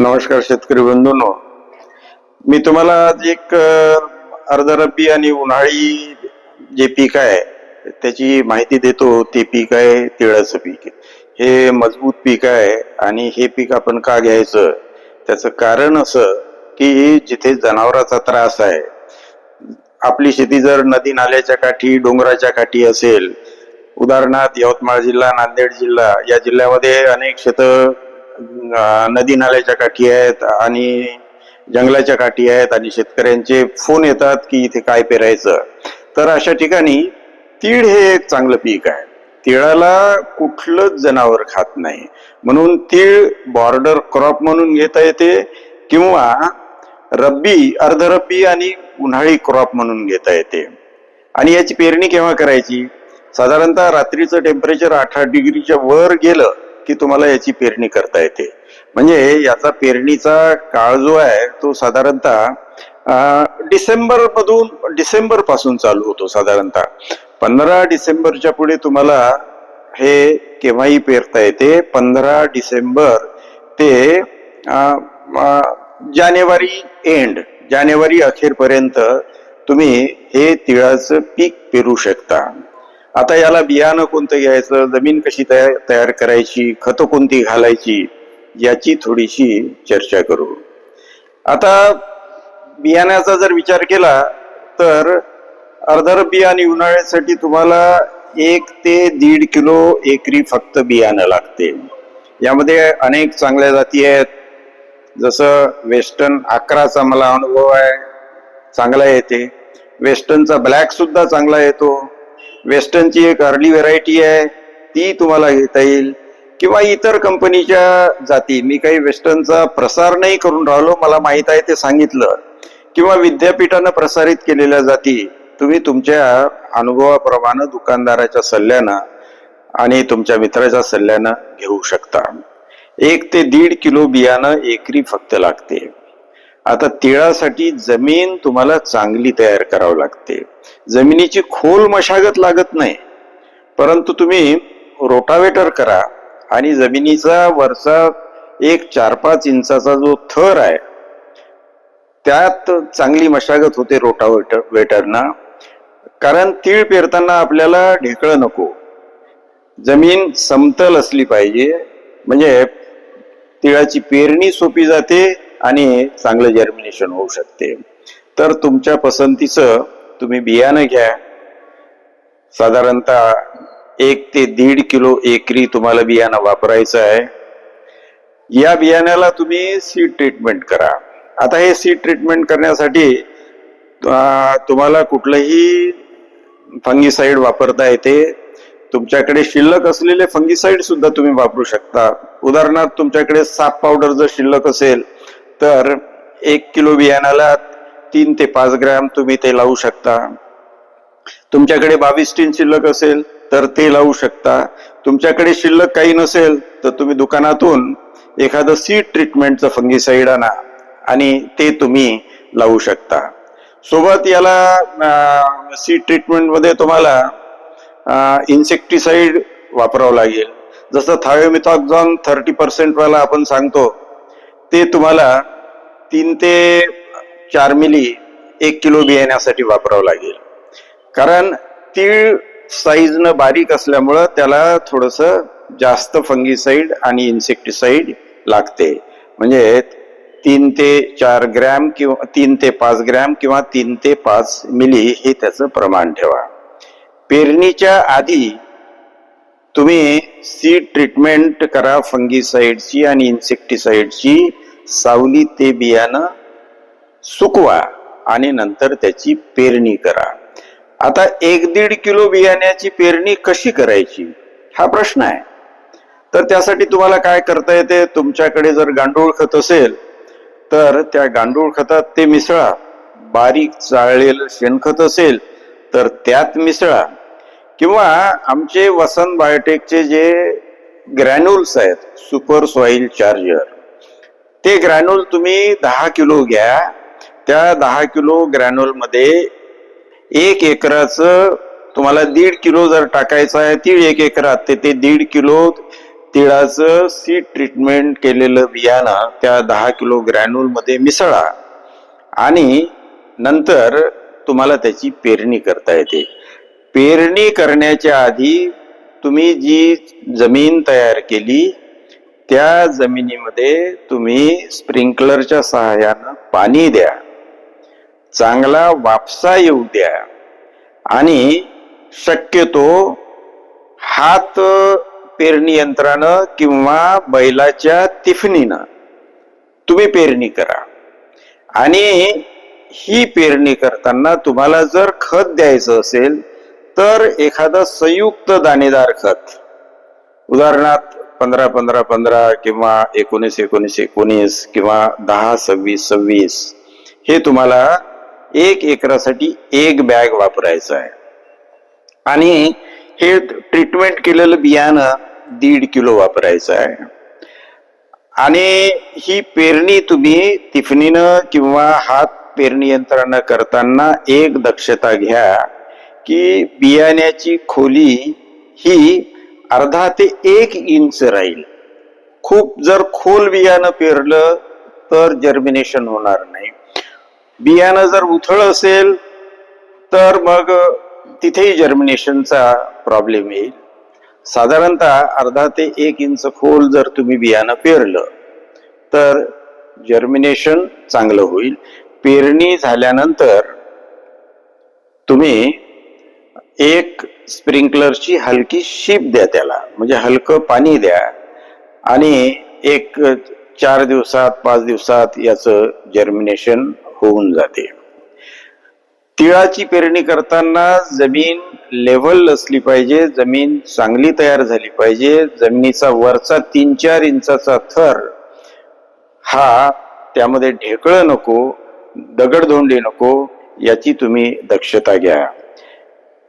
नमस्कार शेतकरी बंधूंनो. मी तुम्हाला आज एक अर्धा रब्बी आणि उन्हाळी जे पीक आहे त्याची माहिती देतो. ते पीक आहे तिळाचं पीक. हे मजबूत पीक आहे आणि हे पीक आपण का घ्यायचं? त्याचं कारण असं की जिथे जनावराचा त्रास आहे आपली शेती जर नदी नाल्याच्या काठी डोंगराच्या काठी असेल उदाहरणार्थ यवतमाळ जिल्हा नांदेड जिल्हा या जिल्ह्यामध्ये अनेक शेतं नदी नाल्याच्या काठी आहेत आणि जंगलाच्या काठी आहेत आणि शेतकऱ्यांचे फोन येतात की इथे काय पेरायचं. तर अशा ठिकाणी तीळ हे एक चांगलं पीक आहे. तिळाला कुठलंच जनावर खात नाही. म्हणून तीळ बॉर्डर क्रॉप म्हणून घेता येते किंवा रब्बी अर्ध रब्बी आणि उन्हाळी क्रॉप म्हणून घेता येते. आणि याची पेरणी केव्हा करायची? साधारणतः रात्रीचं टेम्परेचर अठरा डिग्रीच्या वर गेलं की तुम्हाला याची पेरणी करता येते. म्हणजे याचा पेरणीचा काळ जो आहे तो साधारणतः डिसेंबर मधून डिसेंबरपासून चालू होतो साधारणतः. पंधरा डिसेंबरच्या पुढे तुम्हाला हे केव्हाही पेरता येते? पंधरा डिसेंबर ते जानेवारी एंड जानेवारी अखेरपर्यंत तुम्ही हे तिळाचं पीक पेरू शकता. आता याला बियाणं कोणतं घ्यायचं? जमीन कशी तयार तयार करायची? खतं कोणती घालायची? याची थोडीशी चर्चा करू. आता बियाण्याचा जर विचार केला तर अर्धर आणि उन्हाळ्यासाठी तुम्हाला एक ते दीड किलो एकरी फक्त बियाणं लागते. यामध्ये अनेक चांगल्या जाती आहेत. जसं वेस्टर्न अकराचा मला अनुभव आहे चांगला येते. वेस्टर्नचा ब्लॅक सुद्धा चांगला येतो. वेस्टर्नची एक अर्ली व्हेरायटी आहे ती तुम्हाला घेता येईल. किंवा इतर कंपनीच्या जाती मी काही वेस्टर्नचा प्रसार नाही करून राहिलो मला माहीत आहे ते सांगितलं. किंवा विद्यापीठानं प्रसारित केलेल्या जाती तुम्ही तुमच्या अनुभवाप्रमाणे दुकानदाराच्या सल्ल्यानं आणि तुमच्या मित्राच्या सल्ल्यानं घेऊ शकता. एक ते दीड किलो बियाणं एकरी फक्त लागते. आता तिळासाठी जमीन तुम्हाला चांगली तयार करावी लागते. जमिनीची खोल मशागत लागत नाही. परंतु तुम्ही रोटावेटर करा आणि जमिनीचा वरचा एक चार पाच इंचाचा जो थर आहे त्यात चांगली मशागत होते रोटावेटर वेटरना. कारण तीळ पेरताना आपल्याला ढेकळं नको. जमीन समतल असली पाहिजे. म्हणजे तिळाची पेरणी सोपी जाते आणि चांगलं जर्मिनेशन होऊ शकते. तर तुमच्या पसंतीचं तुम्ही बियाणं घ्या. साधारणतः एक ते दीड किलो एकरी तुम्हाला बियाणं वापरायचं आहे. या बियाण्याला तुम्ही सीड ट्रीटमेंट करा. आता हे सीड ट्रीटमेंट करण्यासाठी तुम्हाला कुठलंही फंगीसाईड वापरता येते. तुमच्याकडे शिल्लक असलेले फंगीसाईड सुद्धा तुम्ही वापरू शकता. उदाहरणार्थ तुमच्याकडे साप पावडर जर शिल्लक असेल तर एक किलो बियाणाला तीन ते पाच ग्रॅम तुम्ही ते लावू शकता. तुमच्याकडे बावीस टीन शिल्लक असेल तर ते लावू शकता. तुमच्याकडे शिल्लक काही नसेल तर तुम्ही दुकानातून एखादं सीड ट्रीटमेंटचं फंगीसाईड आणा आणि ते तुम्ही लावू शकता. सोबत याला सीड ट्रीटमेंटमध्ये तुम्हाला इन्सेक्टिसाइड वापरावं लागेल. जसं थायोमिथॉक्झॉन थर्टी पर्सेंटवाला आपण सांगतो ते तुम्हाला तीन ते चार मिली एक किलो बियाण्यासाठी वापरावं लागेल. कारण तीळ साईजनं बारीक असल्यामुळं त्याला थोडंसं जास्त फंगीसाईड आणि इन्सेक्टिसाईड लागते. म्हणजे तीन ते चार ग्रॅम किंवा तीन ते पाच ग्रॅम किंवा तीन ते पाच मिली हे त्याचं प्रमाण ठेवा. पेरणीच्या आधी तुम्ही सीड ट्रीटमेंट करा फंगीसाईडची आणि इन्सेक्टिसाईडची सावली ते बियाणं सुकवा आणि नंतर त्याची पेरणी करा. आता एक दीड किलो बियाण्याची पेरणी कशी करायची? हा प्रश्न आहे. तर त्यासाठी तुम्हाला काय करता येते? तुमच्याकडे जर गांडूळ खत असेल तर त्या गांडूळ खतात ते मिसळा. बारीक चाळलेलं शेणखत असेल तर त्यात मिसळा. किंवा आमचे वसंत बायोटेकचे जे ग्रॅन्युल्स आहेत सुपर सॉइल चार्जर ते ग्रॅन्युल तुम्ही दहा किलो घ्या. त्या दहा किलो ग्रॅन्युलमध्ये एक एकराचं तुम्हाला दीड किलो जर टाकायचं आहे तीळ एक एकरात ते ते दीड किलो तिळाचं सीड ट्रीटमेंट केलेलं बियाणं त्या दहा किलो ग्रॅन्युलमध्ये मिसळा. आणि नंतर तुम्हाला त्याची पेरणी करता येते. पेरणी करण्याच्या आधी तुम्ही जी जमीन तयार केली त्या जमिनीमध्ये तुम्ही स्प्रिंकलरच्या सहाय्यानं पाणी द्या चांगला वापसा येऊ द्या आणि शक्यतो हात पेरणी यंत्रानं किंवा बैलाच्या तिफणीनं तुम्ही पेरणी करा. आणि ही पेरणी करताना तुम्हाला जर खत द्यायचं असेल तर एखादं संयुक्त दाणेदार खत उदाहरणार्थ पंधरा पंधरा पंधरा किंवा एकोणीस एकोणीस एकोणीस किंवा दहा सव्वीस सव्वीस हे तुम्हाला एक एकरासाठी एक बॅग वापरायचं आहे. आणि हे ट्रीटमेंट केलेलं बियाणं दीड किलो वापरायचं आहे. आणि ही पेरणी तुम्ही तिफणीनं किंवा हात पेरणी यंत्रानं करताना एक दक्षता घ्या की बियाण्याची खोली ही अर्धा ते एक इंच राहील. खूप जर खोल बियाणं पेरलं तर जर्मिनेशन होणार नाही. बियाणं जर उथळ असेल तर मग तिथेही जर्मिनेशनचा प्रॉब्लेम येईल. साधारणतः अर्धा ते एक इंच खोल जर तुम्ही बियाणं पेरलं तर जर्मिनेशन चांगलं होईल. पेरणी झाल्यानंतर तुम्ही एक स्प्रिंकलरची हलकी शीप द्या त्याला. म्हणजे हलकं पाणी द्या. आणि एक चार दिवसात पाच दिवसात याचं जर्मिनेशन होऊन जाते. तिळाची पेरणी करताना जमीन लेवल असली पाहिजे जमीन चांगली तयार झाली पाहिजे. जमिनीचा वरचा तीन चार इंचाचा थर हा त्यामध्ये ढेकळं नको दगडधोंडे नको याची तुम्ही दक्षता घ्या.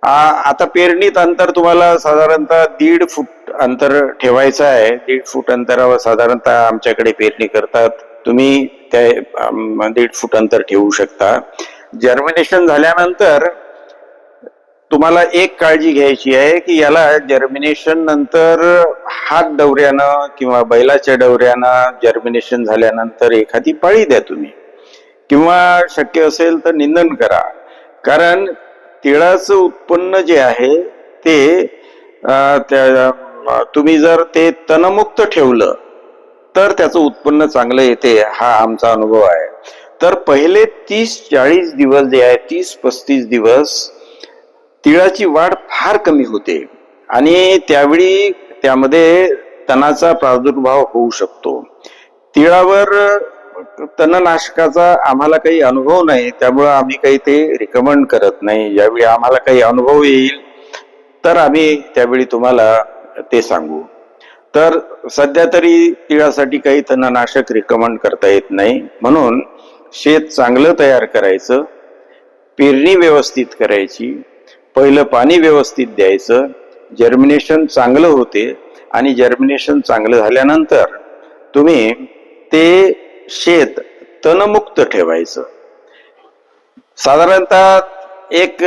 आता पेरणीत अंतर तुम्हाला साधारणतः दीड फूट अंतर ठेवायचं आहे. दीड फूट अंतरावर साधारणतः आमच्याकडे पेरणी करतात. तुम्ही त्या दीड फूट अंतर ठेवू शकता. जर्मिनेशन झाल्यानंतर तुम्हाला एक काळजी घ्यायची आहे की याला जर्मिनेशन नंतर हात डवऱ्यानं किंवा बैलाच्या डवऱ्यानं जर्मिनेशन झाल्यानंतर एखादी पाळी द्या तुम्ही. किंवा शक्य असेल तर निंदन करा. कारण तिळाचं उत्पन्न जे आहे ते त्या तुम्ही जर ते तणमुक्त ठेवलं तर त्याचं उत्पन्न चांगलं येते हा आमचा अनुभव आहे. तर पहिले तीस चाळीस दिवस जे आहे तीस पस्तीस दिवस तिळाची वाढ फार कमी होते. आणि त्यावेळी त्यामध्ये तणाचा प्रादुर्भाव होऊ शकतो. तिळावर तणनाशकाचा आम्हाला काही अनुभव नाही त्यामुळं आम्ही काही ते रिकमेंड करत नाही. ज्यावेळी आम्हाला काही अनुभव येईल तर आम्ही त्यावेळी तुम्हाला ते सांगू. तर सध्या तरी तिळासाठी काही तणनाशक रिकमेंड करता येत नाही. म्हणून शेत चांगलं तयार करायचं पेरणी व्यवस्थित करायची पहिलं पाणी व्यवस्थित द्यायचं जर्मिनेशन चांगलं होते आणि जर्मिनेशन चांगलं झाल्यानंतर तुम्ही ते शेत तणमुक्त ठेवायचं. साधारणतः एक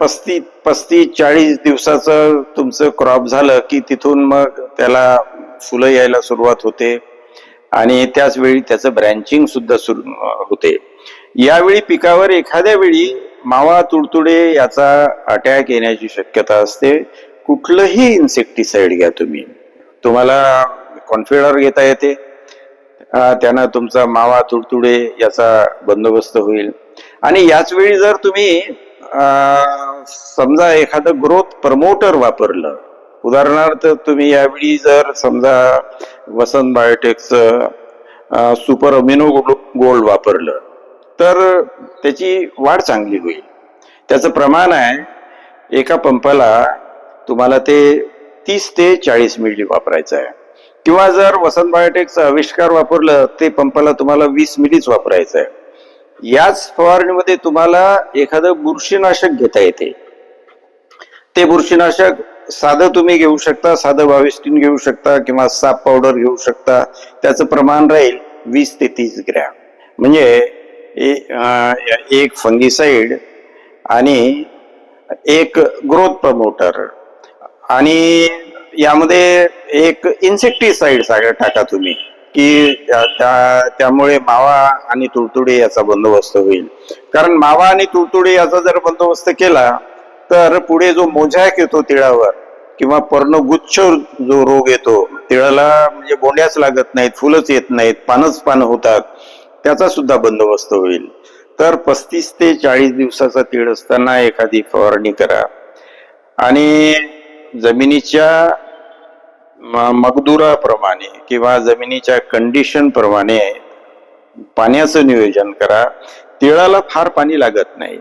पस्ती पस्तीस चाळीस दिवसाचं तुमचं क्रॉप झालं की तिथून मग त्याला फुलं यायला सुरुवात होते आणि त्याच वेळी त्याचं ब्रँचिंग सुद्धा सुरू होते. यावेळी पिकावर एखाद्या वेळी मावा तुडतुडे याचा अटॅक येण्याची शक्यता असते. कुठलंही इन्सेक्टिसाइड घ्या तुम्ही. तुम्हाला कॉन्फिडर घेता येते. त्यानं तुमचा मावा तुडतुडे याचा बंदोबस्त होईल. आणि याच वेळी जर तुम्ही समजा एखादं ग्रोथ प्रमोटर वापरलं उदाहरणार्थ तुम्ही यावेळी जर समजा वसंत बायोटेकचं सुपर अमिनो गोल्ड वापरलं तर त्याची वाढ चांगली होईल. त्याचं प्रमाण आहे एका पंपाला तुम्हाला ते तीस ते चाळीस मिली वापरायचं आहे. किंवा जर वसंत बायोटेकचं आविष्कार वापरलं ते पंपाला तुम्हाला वीस मिलीच वापरायचं आहे याच फवारणीमध्ये तुम्हाला एखादं बुरशीनाशक घेता येते. ते बुरशीनाशक साधं तुम्ही घेऊ शकता साधं बाविस्टीन घेऊ शकता किंवा साप पावडर घेऊ शकता. त्याचं प्रमाण राहील वीस ते तीस ग्रॅम. म्हणजे एक फंगिसाईड आणि एक ग्रोथ प्रमोटर. आणि यामध्ये एक इन्सेक्टिसाइड टाका तुम्ही की त्या- त्यामुळे मावा आणि तुडतुडे याचा बंदोबस्त होईल. कारण मावा आणि तुडतुडे याचा जर बंदोबस्त केला तर पुढे जो मोझॅक येतो तिळावर किंवा पर्णगुच्छ जो रोग येतो तिळाला म्हणजे बोंड्याच लागत नाहीत फुलंच येत नाहीत पानच पान होतात त्याचा सुद्धा बंदोबस्त होईल. तर पस्तीस ते चाळीस दिवसाचा तीळ असताना एखादी फवारणी करा. आणि जमिनीच्या मगदुराप्रमाणे किंवा जमिनीच्या कंडिशन प्रमाणे पाण्याचं नियोजन करा. तिळाला फार पाणी लागत नाही.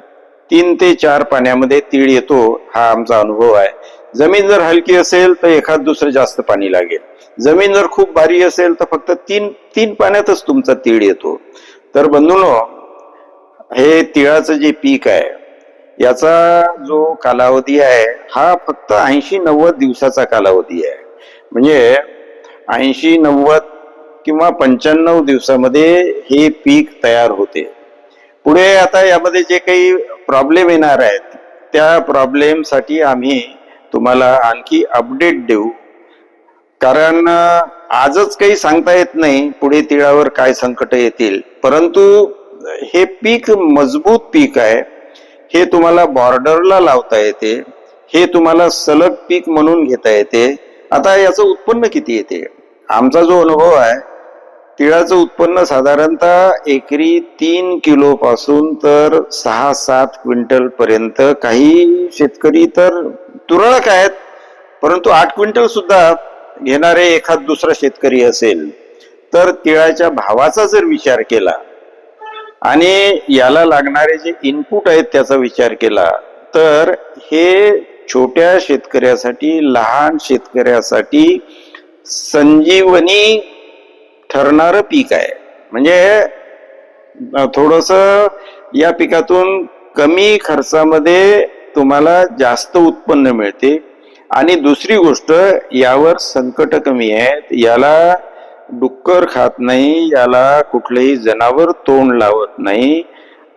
तीन ते चार पाण्यामध्ये तीळ येतो हा आमचा अनुभव आहे. जमीन जर हलकी असेल तर एखाद दुसरं जास्त पाणी लागेल. जमीन जर खूप भारी असेल तर फक्त तीन तीन पाण्यातच तुमचा तीळ येतो. तर बंधूनो हे तिळाचं जे पीक आहे याचा जो कालावधी आहे हा फक्त ऐंशी नव्वद दिवसाचा कालावधी आहे. म्हणजे ऐंशी नव्वद किंवा पंच्याण्णव दिवसामध्ये हे पीक तयार होते. पुढे आता यामध्ये जे काही प्रॉब्लेम येणार आहेत त्या प्रॉब्लेमसाठी आम्ही तुम्हाला आणखी अपडेट देऊ. कारण आजच काही सांगता येत नाही पुढे तिळावर काय संकट येतील. परंतु हे पीक मजबूत पीक आहे. हे तुम्हाला बॉर्डरला लावता येते. हे तुम्हाला सलग पीक म्हणून घेता येते. आता याचं उत्पन्न किती येते? आमचा जो अनुभव आहे तिळाचं उत्पन्न साधारणतः एकरी तीन किलो पासून तर सहा सात क्विंटल पर्यंत. काही शेतकरी तर तुरळक आहेत परंतु आठ क्विंटल सुद्धा घेणारे एखाद दुसरा शेतकरी असेल तर तिळाच्या भावाचा जर विचार केला आणि याला लागणारे जे इनपुट आहेत त्याचा विचार केला तर हे छोट्या शेतकऱ्यासाठी लहान शेतकऱ्यासाठी संजीवनी ठरणारं पीक आहे. म्हणजे थोडस या पिकातून कमी खर्चामध्ये तुम्हाला जास्त उत्पन्न मिळते. आणि दुसरी गोष्ट यावर संकट कमी आहेत. याला डुक्कर खात नाही याला कुठलेही जनावर तोंड लावत नाही.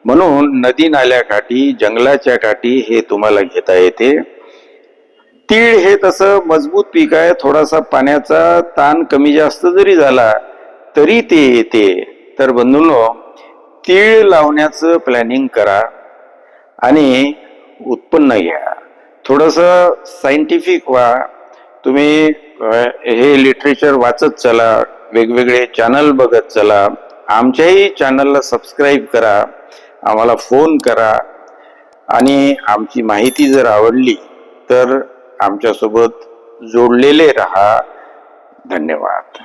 म्हणून नदी नाल्या काठी जंगलाच्या काठी हे तुम्हाला घेता येते. तीळ हे तसं मजबूत पीक आहे थोडासा पाण्याचा ताण कमी जास्त जरी झाला तरी ते येते. तर बंधूंनो तीळ लावण्याचं प्लॅनिंग करा आणि उत्पन्न घ्या. थोडंसं सायंटिफिक व्हा. तुम्ही हे लिटरेचर वाचत चला. वेगवेगळे चॅनल बघत चला. आमच्याही चॅनलला सबस्क्राईब करा. आम्हाला फोन करा. आणि आमची माहिती जर आवडली तर आमच्यासोबत जोडलेले रहा. धन्यवाद.